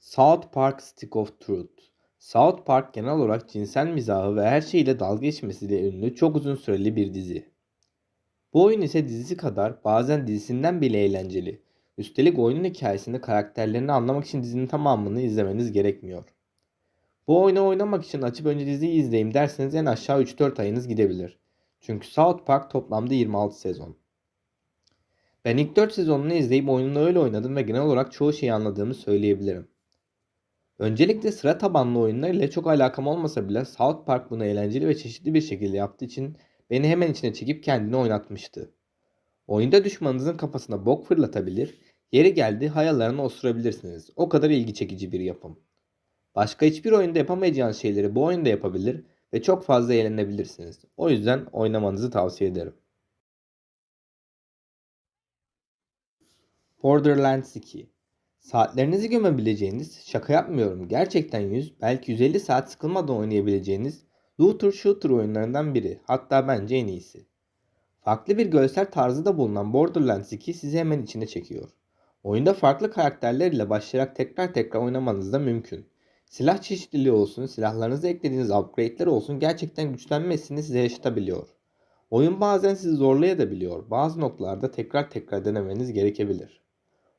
South Park Stick of Truth South Park genel olarak cinsel mizahı ve her şeyle dalga geçmesiyle ünlü çok uzun süreli bir dizi. Bu oyun ise dizisi kadar bazen dizisinden bile eğlenceli. Üstelik oyunun hikayesinde karakterlerini anlamak için dizinin tamamını izlemeniz gerekmiyor. Bu oyunu oynamak için açıp önce diziyi izleyeyim derseniz en aşağı 3-4 ayınız gidebilir. Çünkü South Park toplamda 26 sezon. Ben ilk 4 sezonunu izleyip oyununu öyle oynadım ve genel olarak çoğu şeyi anladığımı söyleyebilirim. Öncelikle sıra tabanlı oyunlar ile çok alakam olmasa bile South Park bunu eğlenceli ve çeşitli bir şekilde yaptığı için beni hemen içine çekip kendini oynatmıştı. Oyunda düşmanınızın kafasına bok fırlatabilir, yeri geldi hayallerine osurabilirsiniz. O kadar ilgi çekici bir yapım. Başka hiçbir oyunda yapamayacağınız şeyleri bu oyunda yapabilir ve çok fazla eğlenebilirsiniz. O yüzden oynamanızı tavsiye ederim. Borderlands 2 Saatlerinizi gömebileceğiniz, şaka yapmıyorum gerçekten 100 belki 150 saat sıkılmadan oynayabileceğiniz looter shooter oyunlarından biri. Hatta bence en iyisi. Farklı bir görsel tarzı da bulunan Borderlands 2 sizi hemen içine çekiyor. Oyunda farklı karakterler ile başlayarak tekrar tekrar oynamanız da mümkün. Silah çeşitliliği olsun, silahlarınıza eklediğiniz upgrade'ler olsun gerçekten güçlenmesini size yaşatabiliyor. Oyun bazen sizi zorlayabiliyor. Bazı noktalarda tekrar tekrar denemeniz gerekebilir.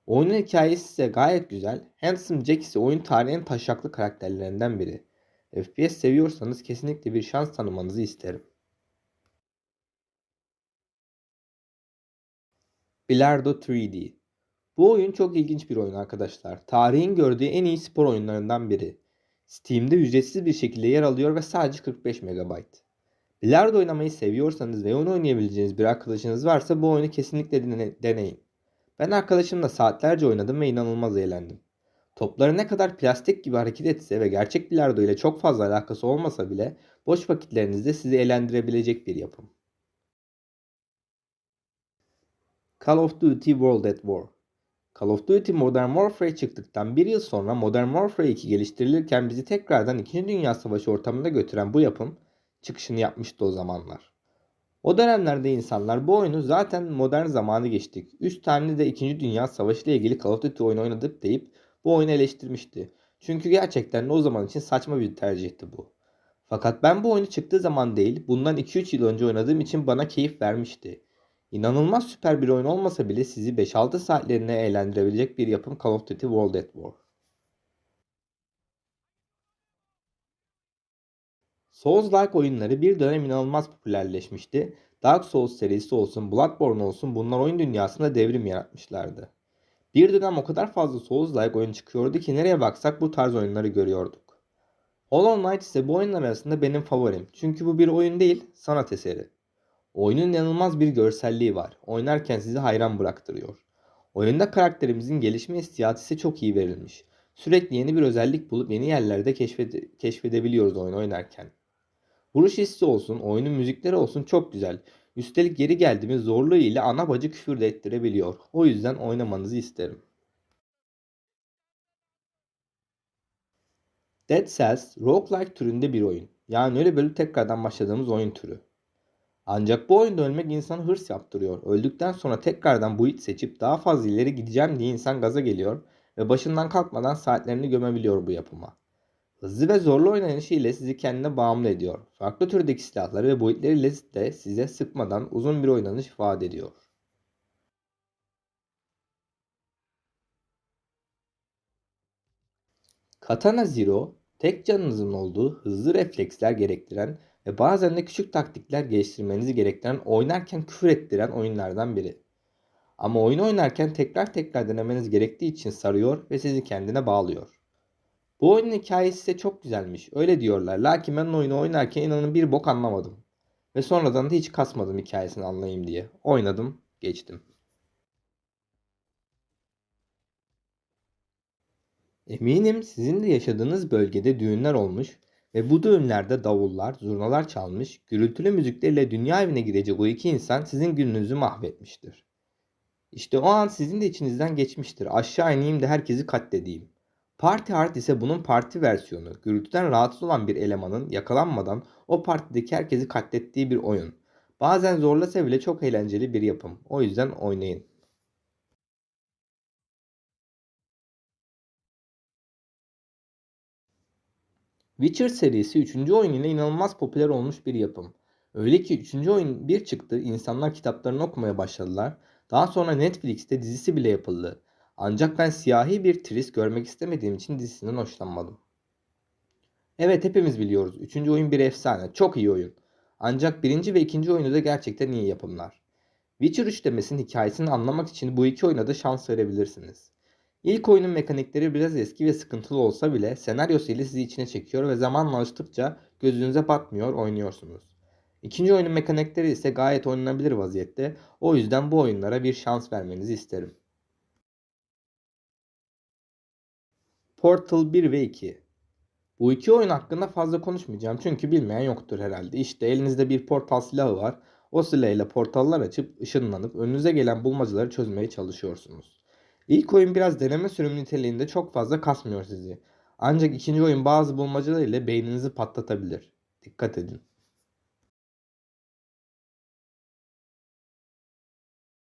Oyunun hikayesi ise gayet güzel. Handsome Jack ise oyun tarihinin taşaklı karakterlerinden biri. FPS seviyorsanız kesinlikle bir şans tanımanızı isterim. Bilardo 3D Bu oyun çok ilginç bir oyun arkadaşlar. Tarihin gördüğü en iyi spor oyunlarından biri. Steam'de ücretsiz bir şekilde yer alıyor ve sadece 45 MB. Bilardo oynamayı seviyorsanız ve oyun oynayabileceğiniz bir arkadaşınız varsa bu oyunu kesinlikle deneyin. Ben arkadaşımla saatlerce oynadım ve inanılmaz eğlendim. Topları ne kadar plastik gibi hareket etse ve gerçek bilardo ile çok fazla alakası olmasa bile boş vakitlerinizde sizi eğlendirebilecek bir yapım. Call of Duty World at War Call of Duty Modern Warfare çıktıktan bir yıl sonra Modern Warfare 2 geliştirilirken bizi tekrardan 2. Dünya Savaşı ortamına götüren bu yapım çıkışını yapmıştı o zamanlar. O dönemlerde insanlar bu oyunu zaten modern zamanı geçtik. 3 tane de 2. Dünya Savaşı ile ilgili Call of Duty oyunu oynadık deyip bu oyunu eleştirmişti. Çünkü gerçekten o zaman için saçma bir tercihti bu. Fakat ben bu oyunu çıktığı zaman değil, bundan 2-3 yıl önce oynadığım için bana keyif vermişti. İnanılmaz süper bir oyun olmasa bile sizi 5-6 saatlerine eğlendirebilecek bir yapım Call of Duty World at War. Souls-like oyunları bir dönem inanılmaz popülerleşmişti. Dark Souls serisi olsun, Bloodborne olsun bunlar oyun dünyasında devrim yaratmışlardı. Bir dönem o kadar fazla Souls-like oyun çıkıyordu ki nereye baksak bu tarz oyunları görüyorduk. Hollow Knight ise bu oyunlar arasında benim favorim. Çünkü bu bir oyun değil, sanat eseri. Oyunun inanılmaz bir görselliği var. Oynarken sizi hayran bıraktırıyor. Oyunda karakterimizin gelişme hissiyatı ise çok iyi verilmiş. Sürekli yeni bir özellik bulup yeni yerlerde keşfede keşfedebiliyoruz oyun oynarken. Vuruş hissi olsun, oyunun müzikleri olsun çok güzel. Üstelik geri geldiğimiz zorluğu ile ana bacı küfür de ettirebiliyor. O yüzden oynamanızı isterim. Dead Cells roguelike türünde bir oyun. Yani öyle böyle tekrardan başladığımız oyun türü. Ancak bu oyunda ölmek insanı hırs yaptırıyor. Öldükten sonra tekrardan bu it seçip daha fazla ileri gideceğim diye insan gaza geliyor ve başından kalkmadan saatlerini gömebiliyor bu yapıma. Hızlı ve zorlu oynanışı ile sizi kendine bağımlı ediyor. Farklı türdeki silahları ve boyutlarıyla de size sıkmadan uzun bir oynanış vaat ediyor. Katana Zero, tek canınızın olduğu hızlı refleksler gerektiren ve bazen de küçük taktikler geliştirmenizi gerektiren oynarken küfür ettiren oyunlardan biri. Ama oyun oynarken tekrar tekrar denemeniz gerektiği için sarıyor ve sizi kendine bağlıyor. Bu oyunun hikayesi ise çok güzelmiş. Öyle diyorlar. Lakin ben oyunu oynarken inanın bir bok anlamadım. Ve sonradan da hiç kasmadım hikayesini anlayayım diye. Oynadım, geçtim. Eminim sizin de yaşadığınız bölgede düğünler olmuş ve bu düğünlerde davullar, zurnalar çalmış, gürültülü müziklerle dünya evine girecek o iki insan sizin gününüzü mahvetmiştir. İşte o an sizin de içinizden geçmiştir. Aşağı ineyim de herkesi katledeyim. Party Hard ise bunun parti versiyonu. Gürültüden rahatsız olan bir elemanın yakalanmadan o partideki herkesi katlettiği bir oyun. Bazen zorlasa bile çok eğlenceli bir yapım. O yüzden oynayın. Witcher serisi 3. oyun ile inanılmaz popüler olmuş bir yapım. Öyle ki 3. oyun bir çıktı, insanlar kitaplarını okumaya başladılar. Daha sonra Netflix'te dizisi bile yapıldı. Ancak ben siyahi bir Triss görmek istemediğim için dizisinden hoşlanmadım. Evet hepimiz biliyoruz. 3. oyun bir efsane. Çok iyi oyun. Ancak 1. ve 2. oyunu da gerçekten iyi yapımlar. Witcher 3 demesinin hikayesini anlamak için bu iki oyuna da şans verebilirsiniz. İlk oyunun mekanikleri biraz eski ve sıkıntılı olsa bile senaryosu ile sizi içine çekiyor ve zamanla alıştıkça gözünüze batmıyor oynuyorsunuz. İkinci oyunun mekanikleri ise gayet oynanabilir vaziyette. O yüzden bu oyunlara bir şans vermenizi isterim. Portal 1 ve 2 Bu iki oyun hakkında fazla konuşmayacağım çünkü bilmeyen yoktur herhalde. İşte elinizde bir portal silahı var. O silahıyla portallar açıp ışınlanıp önünüze gelen bulmacaları çözmeye çalışıyorsunuz. İlk oyun biraz deneme sürümü niteliğinde çok fazla kasmıyor sizi. Ancak ikinci oyun bazı bulmacalar ile beyninizi patlatabilir. Dikkat edin.